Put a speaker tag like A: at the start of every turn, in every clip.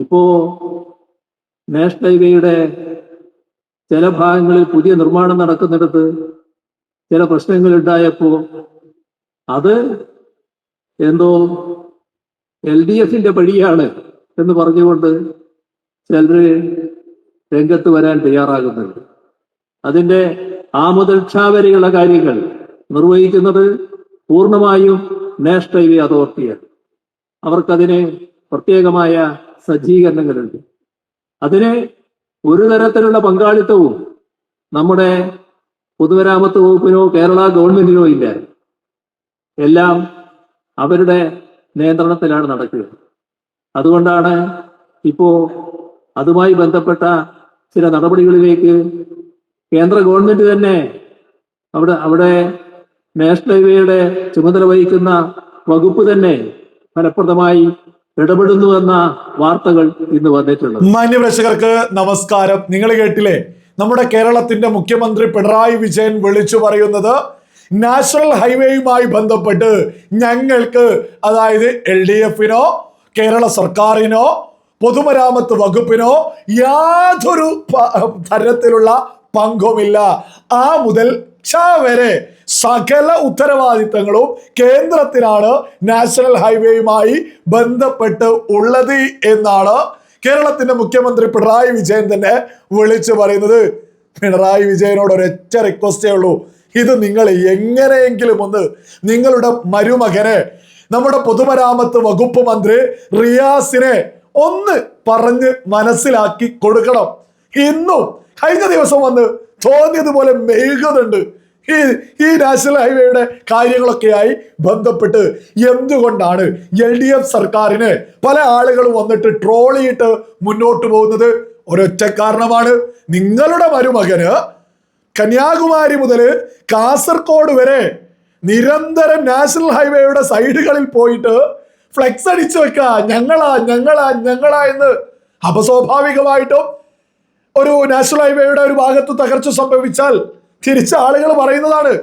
A: ഇപ്പോ നാഷണൽ ഹൈവേയുടെ ചില ഭാഗങ്ങളിൽ പുതിയ നിർമ്മാണം നടക്കുന്നിടത്ത് ചില പ്രശ്നങ്ങൾ ഉണ്ടായപ്പോ അത് എന്തോ എൽ ഡി എഫിന്റെ പഴിയാണ് എന്ന് പറഞ്ഞുകൊണ്ട് ചിലര് രംഗത്ത് വരാൻ തയ്യാറാകുന്നുണ്ട്. അതിന്റെ ആ മുതൽ വരെയുള്ള കാര്യങ്ങൾ നിർവഹിക്കുന്നത് പൂർണമായും നാഷണൽ ഹൈവേ അതോറിറ്റിയാണ്. അവർക്കതിന് പ്രത്യേകമായ സജ്ജീകരണങ്ങളുണ്ട്. അതിന് ഒരു തരത്തിലുള്ള പങ്കാളിത്തവും നമ്മുടെ പൊതുമരാമത്ത് വകുപ്പിനോ കേരള ഗവൺമെന്റിനോ ഇല്ല. എല്ലാം അവരുടെ നിയന്ത്രണത്തിലാണ് നടക്കുക. അതുകൊണ്ടാണ് ഇപ്പോ അതുമായി ബന്ധപ്പെട്ട ചില നടപടികളിലേക്ക് കേന്ദ്ര ഗവൺമെന്റ് തന്നെ അവിടെ അവിടെ നാഷണൽ ഹൈവേയുടെ ചുമതല വഹിക്കുന്ന വകുപ്പ് തന്നെ ഫലപ്രദമായി ഇടപെടുന്നു എന്ന വാർത്തകൾ ഇന്ന് വന്നിട്ടുണ്ട്
B: മാന്യപ്രേക്ഷകർക്ക് നമസ്കാരം. നിങ്ങൾ കേട്ടില്ലേ? നമ്മുടെ കേരളത്തിന്റെ മുഖ്യമന്ത്രി പിണറായി വിജയൻ വിളിച്ചു പറയുന്നത് നാഷണൽ ഹൈവേയുമായി ബന്ധപ്പെട്ട് ഞങ്ങൾക്ക് അതായത് എൽ ഡി എഫിനോ കേരള സർക്കാരിനോ പൊതുമരാമത്ത് വകുപ്പിനോ യാതൊരു തരത്തിലുള്ള പങ്കുമില്ല. ആ മുതൽ ക്ഷ വരെ സകല ഉത്തരവാദിത്തങ്ങളും കേന്ദ്രത്തിനാണ് നാഷണൽ ഹൈവേയുമായി ബന്ധപ്പെട്ട് ഉള്ളത് എന്നാണ് കേരളത്തിന്റെ മുഖ്യമന്ത്രി പിണറായി വിജയൻ തന്നെ വിളിച്ചു പറയുന്നത്. പിണറായി വിജയനോട് ഒരൊറ്റ റിക്വസ്റ്റേ ഉള്ളൂ. ഇത് നിങ്ങൾ എങ്ങനെയെങ്കിലും ഒന്ന് നിങ്ങളുടെ മരുമകനെ നമ്മുടെ പൊതുമരാമത്ത് വകുപ്പ് മന്ത്രി റിയാസിനെ ഒന്ന് പറഞ്ഞ് മനസ്സിലാക്കി കൊടുക്കണം. ഇന്നും കഴിഞ്ഞ ദിവസം വന്ന് തോന്നിയതുപോലെ മെഴുകുന്നുണ്ട് ഈ ഈ നാഷണൽ ഹൈവേയുടെ കാര്യങ്ങളൊക്കെയായി ബന്ധപ്പെട്ട് എന്തുകൊണ്ടാണ് എൽ ഡി എഫ് സർക്കാരിന് പല ആളുകൾ വന്നിട്ട് ട്രോൾ ചെയ്തിട്ട് മുന്നോട്ട് പോകുന്നത്? ഒരൊറ്റ കാരണമാണ്. നിങ്ങളുടെ മരുമകന് കന്യാകുമാരി മുതൽ കാസർഗോഡ് വരെ നിരന്തരം നാഷണൽ ഹൈവേയുടെ സൈഡുകളിൽ പോയിട്ട് ഫ്ലെക്സ് അടിച്ചു വെക്ക. ഞങ്ങളാ ഞങ്ങളാ ഞങ്ങളാ എന്ന് അപസ്വാഭാവികമായിട്ടും സ്വാഭാവികമായിട്ടും ഒരു നാഷണൽ ഹൈവേയുടെ ഒരു ഭാഗത്ത് തകർച്ച സംഭവിച്ചാൽ തിരിച്ച ആളുകൾ പറയുന്നതാണ്.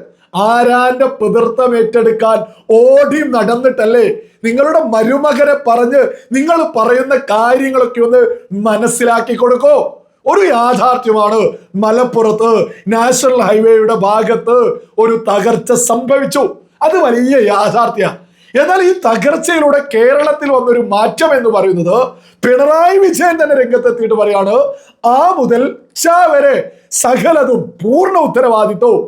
B: ആരാന്റെ പിതൃത്വം ഏറ്റെടുക്കാൻ ഓടി നടന്നിട്ടല്ലേ നിങ്ങളുടെ മരുമകനെ പറഞ്ഞ് നിങ്ങൾ പറയുന്ന കാര്യങ്ങളൊക്കെ ഒന്ന് മനസ്സിലാക്കി കൊടുക്കോ. ഒരു യാഥാർത്ഥ്യമാണ് മലപ്പുറത്ത് നാഷണൽ ഹൈവേയുടെ ഭാഗത്ത് ഒരു തകർച്ച സംഭവിച്ചു. അത് വലിയ യാഥാർത്ഥ്യ എന്നാൽ ഈ തകർച്ചയിലൂടെ കേരളത്തിൽ വന്നൊരു മാറ്റം എന്ന് പറയുന്നത് പിണറായി വിജയൻ തന്നെ രംഗത്തെത്തിയിട്ട് പറയാണ് ആ മുതൽ ച വരെ സകലതും പൂർണ ഉത്തരവാദിത്വവും.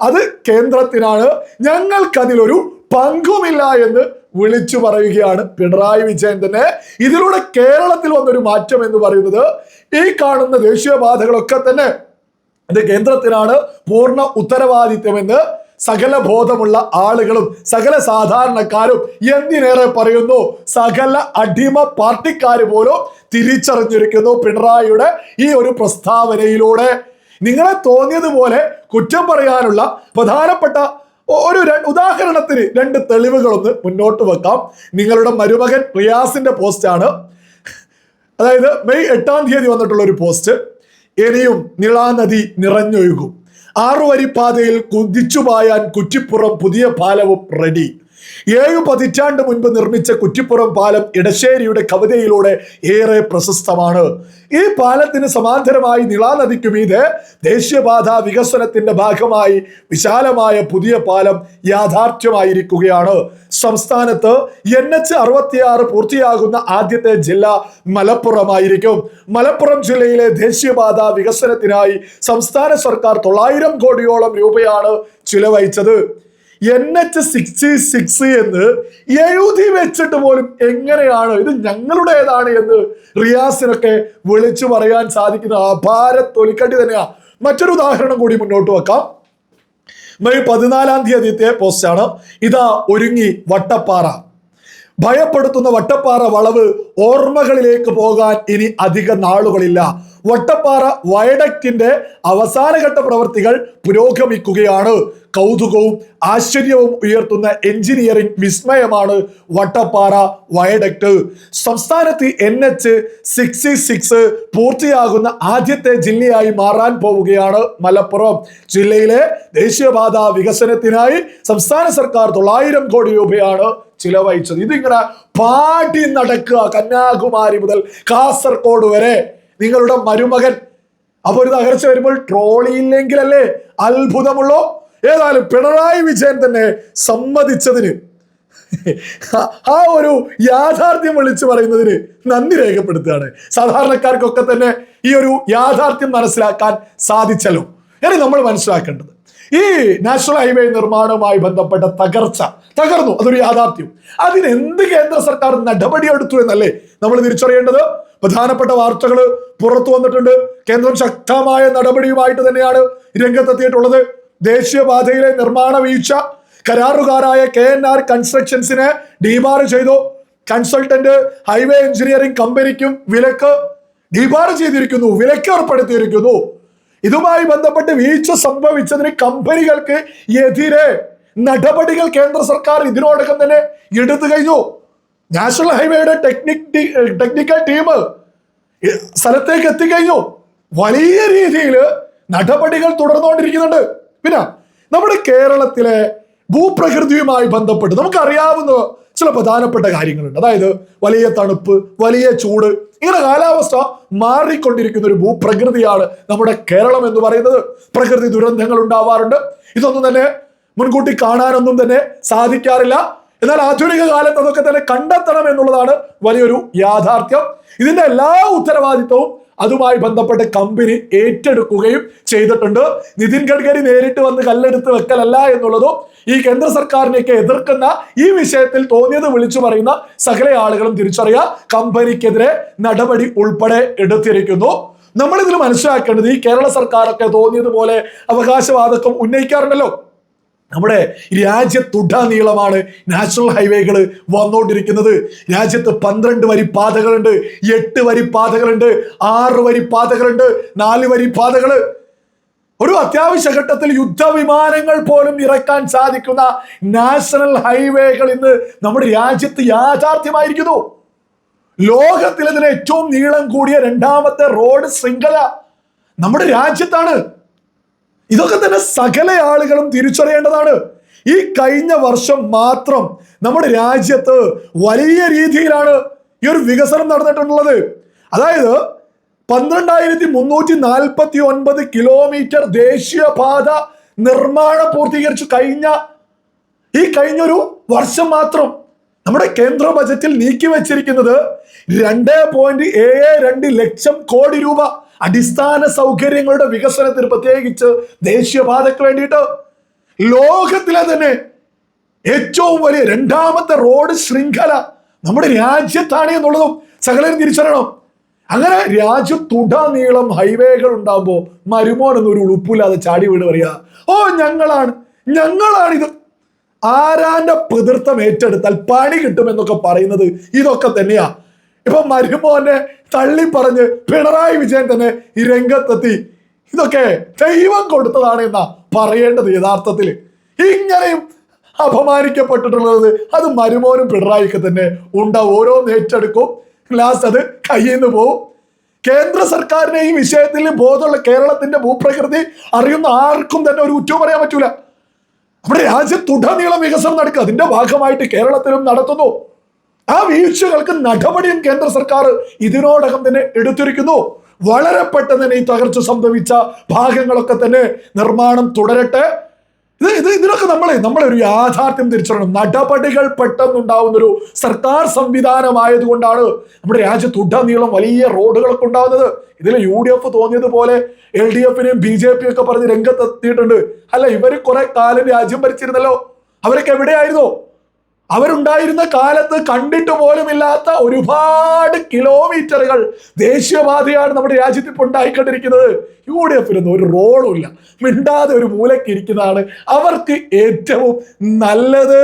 B: അത് കേന്ദ്രത്തിനാണ്. ഞങ്ങൾക്കതിലൊരു പങ്കുമില്ല എന്ന് വിളിച്ചു പറയുകയാണ് പിണറായി വിജയൻ തന്നെ. ഇതിലൂടെ കേരളത്തിൽ വന്നൊരു മാറ്റം എന്ന് പറയുന്നത് ഈ കാണുന്ന ദേശീയപാതകളൊക്കെ തന്നെ ഇത് കേന്ദ്രത്തിനാണ് പൂർണ ഉത്തരവാദിത്വമെന്ന് സകല ബോധമുള്ള ആളുകളും സകല സാധാരണക്കാരും എന്തിനേറെ പറയുന്നു സകല അടിമ പാർട്ടിക്കാർ പോലും തിരിച്ചറിഞ്ഞിരിക്കുന്നു പിണറായിയുടെ ഈ ഒരു പ്രസ്താവനയിലൂടെ. നിങ്ങളെ തോന്നിയതുപോലെ കുറ്റം പറയാനുള്ള പ്രധാനപ്പെട്ട ഒരു ഉദാഹരണത്തിന് രണ്ട് തെളിവുകളൊന്ന് മുന്നോട്ട് വെക്കാം. നിങ്ങളുടെ മരുമകൻ റിയാസിന്റെ പോസ്റ്റാണ്. അതായത് മെയ് എട്ടാം തീയതി വന്നിട്ടുള്ള ഒരു പോസ്റ്റ്. ഇനിയും നിളാനദി നിറഞ്ഞൊഴുകും. ആറുവരിപ്പാതയിൽ കുതിച്ചുപായാൻ കുറ്റിപ്പുറം പുതിയ പാലവും റെഡി ഏഴു പതിറ്റാണ്ട് മുൻപ് നിർമ്മിച്ച കുറ്റിപ്പുറം പാലം ഇടശ്ശേരിയുടെ കവിതയിലൂടെ ഏറെ പ്രശസ്തമാണ്. ഈ പാലത്തിന് സമാന്തരമായി നിളാനദിക്കു മീതെ ദേശീയപാത വികസനത്തിന്റെ ഭാഗമായി വിശാലമായ പുതിയ പാലം യാഥാർത്ഥ്യമായിരിക്കുകയാണ്. സംസ്ഥാനത്ത് എൻ എച്ച് അറുപത്തിയാറ് പൂർത്തിയാകുന്ന ആദ്യത്തെ ജില്ല മലപ്പുറമായിരിക്കും. മലപ്പുറം ജില്ലയിലെ ദേശീയപാത വികസനത്തിനായി സംസ്ഥാന സർക്കാർ തൊള്ളായിരം കോടിയോളം രൂപയാണ് ചിലവഴിച്ചത്. എൻ എച്ച് സിക്സ്റ്റി സിക്സ് എന്ന് എഴുതി വെച്ചിട്ട് പോലും എങ്ങനെയാണ് ഇത് ഞങ്ങളുടേതാണ് എന്ന് റിയാസിനൊക്കെ വിളിച്ചു പറയാൻ സാധിക്കുന്ന അപാര തൊലിക്കട്ടി തന്നെയാ. മറ്റൊരു ഉദാഹരണം കൂടി മുന്നോട്ട് വെക്കാം. മെയ് പതിനാലാം തീയതിത്തെ ആണ്. ഇതാ ഒരുങ്ങി വട്ടപ്പാറ. ഭയപ്പെടുത്തുന്ന വട്ടപ്പാറ വളവ് ഓർമ്മകളിലേക്ക് പോകാൻ ഇനി അധിക നാളുകളില്ല. വട്ടപ്പാറ വയഡക്റ്റിന്റെ അവസാനഘട്ട പ്രവർത്തികൾ പുരോഗമിക്കുകയാണ്. കൗതുകവും ആശ്ചര്യവും ഉയർത്തുന്ന എഞ്ചിനീയറിംഗ് വിസ്മയമാണ് വട്ടപ്പാറ വയഡക്ട്. സംസ്ഥാനത്ത് എൻ എച്ച് സിക്സ്റ്റി സിക്സ് പൂർത്തിയാകുന്ന ആദ്യത്തെ ജില്ലയായി മാറാൻ പോവുകയാണ് മലപ്പുറം. ജില്ലയിലെ ദേശീയപാത വികസനത്തിനായി സംസ്ഥാന സർക്കാർ തൊള്ളായിരം കോടി രൂപയാണ് ചിലവഴിച്ചത്. ഇതിങ്ങനെ പാടി നടക്കുക കന്യാകുമാരി മുതൽ കാസർഗോഡ് വരെ. നിങ്ങളുടെ മരുമകൻ. അപ്പൊ ഒരു തകർച്ച വരുമ്പോൾ ട്രോളിയില്ലെങ്കിലല്ലേ അത്ഭുതമുള്ളോ. ഏതായാലും പിണറായി വിജയൻ തന്നെ സമ്മതിച്ചതിന് ആ ഒരു യാഥാർത്ഥ്യം വിളിച്ചു പറയുന്നതിന് നന്ദി രേഖപ്പെടുത്തുകയാണ്. സാധാരണക്കാർക്കൊക്കെ തന്നെ ഈ ഒരു യാഥാർത്ഥ്യം മനസ്സിലാക്കാൻ സാധിച്ചല്ലോ. ഇനി നമ്മൾ മനസ്സിലാക്കേണ്ടത് ഈ നാഷണൽ ഹൈവേ നിർമ്മാണവുമായി ബന്ധപ്പെട്ട തകർച്ച തകർന്നു. അതൊരു യാഥാർത്ഥ്യം. അതിന് എന്ത് കേന്ദ്ര സർക്കാർ നടപടിയെടുത്തു എന്നല്ലേ നമ്മൾ തിരിച്ചറിയേണ്ടത്? പ്രധാനപ്പെട്ട വാർത്തകൾ പുറത്തു വന്നിട്ടുണ്ട്. കേന്ദ്രം ശക്തമായ നടപടിയുമായിട്ട് തന്നെയാണ് രംഗത്തെത്തിയിട്ടുള്ളത്. ദേശീയപാതയിലെ നിർമ്മാണ വീഴ്ച കരാറുകാരായ കെ എൻ ആർ കൺസ്ട്രക്ഷൻസിനെ ഡിബാർ ചെയ്തു. കൺസൾട്ടന്റ് ഹൈവേ എഞ്ചിനീയറിംഗ് കമ്പനിക്കും വിലക്ക് ഡിബാർ ചെയ്തിരിക്കുന്നു. വിലക്ക് ഏർപ്പെടുത്തിയിരിക്കുന്നു ഇതുമായി ബന്ധപ്പെട്ട് വീഴ്ച സംഭവിച്ചതിന് കമ്പനികൾക്ക് എതിരെ നടപടികൾ കേന്ദ്ര സർക്കാർ ഇതിനോടകം തന്നെ എടുത്തു കഴിഞ്ഞു. നാഷണൽ ഹൈവേയുടെ ടെക്നിക് ടെക്നിക്കൽ ടീം സ്ഥലത്തേക്ക് എത്തിക്കഴിഞ്ഞു. വലിയ രീതിയിൽ നടപടികൾ തുടർന്നുകൊണ്ടിരിക്കുന്നുണ്ട്. പിന്നെ നമ്മുടെ കേരളത്തിലെ ഭൂപ്രകൃതിയുമായി ബന്ധപ്പെട്ട് നമുക്കറിയാവുന്ന ചില പ്രധാനപ്പെട്ട കാര്യങ്ങളുണ്ട്. അതായത് വലിയ തണുപ്പ് വലിയ ചൂട് ഇങ്ങനെ കാലാവസ്ഥ മാറിക്കൊണ്ടിരിക്കുന്ന ഒരു ഭൂപ്രകൃതിയാണ് നമ്മുടെ കേരളം എന്ന് പറയുന്നത്. പ്രകൃതി ദുരന്തങ്ങൾ ഉണ്ടാവാറുണ്ട്. ഇതൊന്നും തന്നെ മുൻകൂട്ടി കാണാനൊന്നും തന്നെ സാധിക്കാറില്ല. എന്നാൽ ആധുനിക കാലത്ത് അതൊക്കെ തന്നെ കണ്ടെത്തണം എന്നുള്ളതാണ് വലിയൊരു യാഥാർത്ഥ്യം. ഇതിന്റെ എല്ലാ ഉത്തരവാദിത്വവും അതുമായി ബന്ധപ്പെട്ട് കമ്പനി ഏറ്റെടുക്കുകയും ചെയ്തിട്ടുണ്ട്. നിതിൻ ഗഡ്കരി നേരിട്ട് വന്ന് കല്ലെടുത്ത് വെക്കലല്ല എന്നുള്ളതും ഈ കേന്ദ്ര സർക്കാരിനെയൊക്കെ എതിർക്കുന്ന ഈ വിഷയത്തിൽ തോന്നിയത് വിളിച്ചു പറയുന്ന സകല ആളുകളും തിരിച്ചറിയാം കമ്പനിക്കെതിരെ നടപടി ഉൾപ്പെടെ എടുത്തിരിക്കുന്നു. നമ്മളിതിൽ മനസ്സിലാക്കേണ്ടത് ഈ കേരള സർക്കാരൊക്കെ തോന്നിയതുപോലെ അവകാശവാദക്കം ഉന്നയിക്കാറുണ്ടല്ലോ. നമ്മുടെ രാജ്യത്തുടനീളമാണ് നാഷണൽ ഹൈവേകൾ വന്നുകൊണ്ടിരിക്കുന്നത് രാജ്യത്ത് പന്ത്രണ്ട് വരി പാതകളുണ്ട് എട്ട് വരി പാതകളുണ്ട് ആറ് വരി പാതകളുണ്ട് നാല് വരി പാതകൾ ഒരു അത്യാവശ്യ ഘട്ടത്തിൽ യുദ്ധവിമാനങ്ങൾ പോലും ഇറക്കാൻ സാധിക്കുന്ന നാഷണൽ ഹൈവേകൾ ഇന്ന് നമ്മുടെ രാജ്യത്ത് യാഥാർത്ഥ്യമായിരിക്കുന്നു. ലോകത്തിലെ ഏറ്റവും നീളം കൂടിയ രണ്ടാമത്തെ റോഡ് ശൃംഖല നമ്മുടെ രാജ്യത്താണ്. ഇതൊക്കെ തന്നെ സകല ആളുകളും തിരിച്ചറിയേണ്ടതാണ്. ഈ കഴിഞ്ഞ വർഷം മാത്രം നമ്മുടെ രാജ്യത്ത് വലിയ രീതിയിലാണ് ഈ ഒരു വികസനം നടന്നിട്ടുള്ളത്. അതായത് പന്ത്രണ്ടായിരത്തി മുന്നൂറ്റി നാൽപ്പത്തി ഒൻപത് കിലോമീറ്റർ ദേശീയപാത നിർമ്മാണം പൂർത്തീകരിച്ചു കഴിഞ്ഞ ഈ കഴിഞ്ഞൊരു വർഷം മാത്രം നമ്മുടെ കേന്ദ്ര ബജറ്റിൽ നീക്കി വച്ചിരിക്കുന്നത് രണ്ട് പോയിന്റ് ഏഴ് രണ്ട് ലക്ഷം കോടി രൂപ അടിസ്ഥാന സൗകര്യങ്ങളുടെ വികസനത്തിന് പ്രത്യേകിച്ച് ദേശീയപാതയ്ക്ക് വേണ്ടിയിട്ട് ലോകത്തിലെ തന്നെ ഏറ്റവും വലിയ രണ്ടാമത്തെ റോഡ് ശൃംഖല നമ്മുടെ രാജ്യത്താണ് എന്നുള്ളതും സകലരും തിരിച്ചറിയണം. അങ്ങനെ രാജ്യത്തുടനീളം ഹൈവേകൾ ഉണ്ടാകുമ്പോൾ മരുമോൻ എന്നൊരു ഉളുപ്പില്ലാതെ ചാടി വീട് പറയുക ഓ ഞങ്ങളാണ് ഞങ്ങളാണിത്. ആരാന്റെ പിതൃത്വം ഏറ്റെടുത്താൽ പണി കിട്ടുമെന്നൊക്കെ പറയുന്നത് ഇതൊക്കെ തന്നെയാ. ഇപ്പൊ മരുമോനെ തള്ളി പറഞ്ഞ് പിണറായി വിജയൻ തന്നെ ഈ രംഗത്തെത്തി. ഇതൊക്കെ ദൈവം കൊടുത്തതാണ് എന്നാ പറയേണ്ടത് യഥാർത്ഥത്തിൽ ഇങ്ങനെയും അപമാനിക്കപ്പെട്ടിട്ടുള്ളത് അത് മരുമോനും പിണറായിക്ക് തന്നെ ഉണ്ടാവും. ഓരോന്ന് ഏറ്റെടുക്കും. ലാസ്റ്റ് അത് കയ്യിൽ നിന്ന് പോവും. കേന്ദ്ര സർക്കാരിനെ ഈ വിഷയത്തിൽ ബോധമുള്ള കേരളത്തിന്റെ ഭൂപ്രകൃതി അറിയുന്ന ആർക്കും തന്നെ ഒരു കുറ്റവും പറയാൻ പറ്റൂല. നമ്മുടെ രാജ്യത്തുടനീളം വികസനം നടക്കുക. അതിന്റെ ഭാഗമായിട്ട് കേരളത്തിലും നടത്തുന്നു. ആ വീഴ്ചകൾക്ക് നടപടിയും കേന്ദ്ര സർക്കാർ ഇതിനോടകം തന്നെ എടുത്തിരിക്കുന്നു. വളരെ പെട്ടെന്ന് തന്നെ ഈ തകർച്ച സംഭവിച്ച ഭാഗങ്ങളൊക്കെ തന്നെ നിർമ്മാണം തുടരട്ടെ. ഇത് ഇത് ഇതിനൊക്കെ നമ്മൾ നമ്മളൊരു യാഥാർത്ഥ്യം തിരിച്ചറിയണം. നടപടികൾ പെട്ടെന്നുണ്ടാവുന്ന ഒരു സർക്കാർ സംവിധാനമായതുകൊണ്ടാണ് നമ്മുടെ രാജ്യത്തുടനീളം വലിയ റോഡുകളൊക്കെ ഉണ്ടാകുന്നത് ഇതിൽ യു ഡി എഫ് തോന്നിയതുപോലെ എൽ ഡി എഫിനെയും ബി ജെ പി ഒക്കെ പറഞ്ഞ് രംഗത്തെത്തിയിട്ടുണ്ട്. അല്ല ഇവർ കുറെ കാലം രാജ്യം ഭരിച്ചിരുന്നല്ലോ. അവരൊക്കെ എവിടെയായിരുന്നു? അവരുണ്ടായിരുന്ന കാലത്ത് കണ്ടിട്ട് പോലുമില്ലാത്ത ഒരുപാട് കിലോമീറ്ററുകൾ ദേശീയപാതയാണ് നമ്മുടെ രാജ്യത്ത് ഇപ്പോൾ ഉണ്ടായിക്കൊണ്ടിരിക്കുന്നത് യു ഡി എഫിലൊന്നും ഒരു റോളും ഇല്ല. മിണ്ടാതെ ഒരു മൂലക്കിരിക്കുന്നതാണ് അവർക്ക് ഏറ്റവും നല്ലത്.